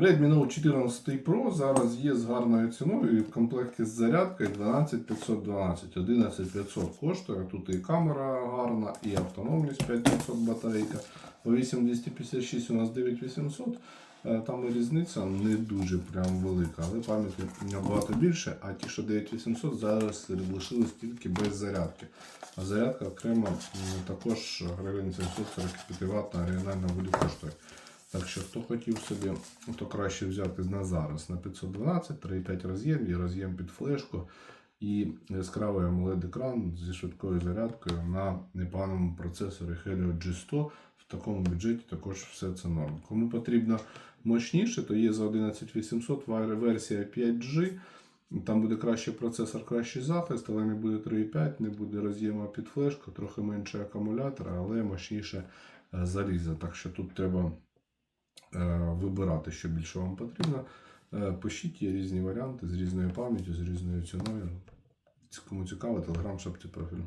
Redmi Note 14 Pro зараз є з гарною ціною і в комплекті з зарядкою 12512. 11500 коштує. Тут і камера гарна, і автономність 5500 батарейка. По 8256 у нас 9800. Е, Там і різниця не дуже прям велика, але пам'яті набагато більше. А ті, що 9800, зараз лишились тільки без зарядки. А зарядка окремо також гривень 745 Вт на оригінальному буде коштує. Так що хто хотів собі, то краще взяти на зараз на 512, 3,5 роз'єм, є роз'єм під флешку і яскравий AMOLED екран зі швидкою зарядкою на непоганому процесорі Helio G100. В такому бюджеті також все це норм. Кому потрібно мощніше, то є за 11800 вар- версія 5G. Там буде кращий процесор, кращий захист, але не буде 3,5, не буде роз'єма під флешку, трохи менше акумулятора, але мощніше е, залізо. Так що тут треба вибирати, що більше вам потрібно. Е, Пишіть, є різні варіанти з різною пам'яттю, з різною ціною. Кому цікаво, телеграм, шапці профіль.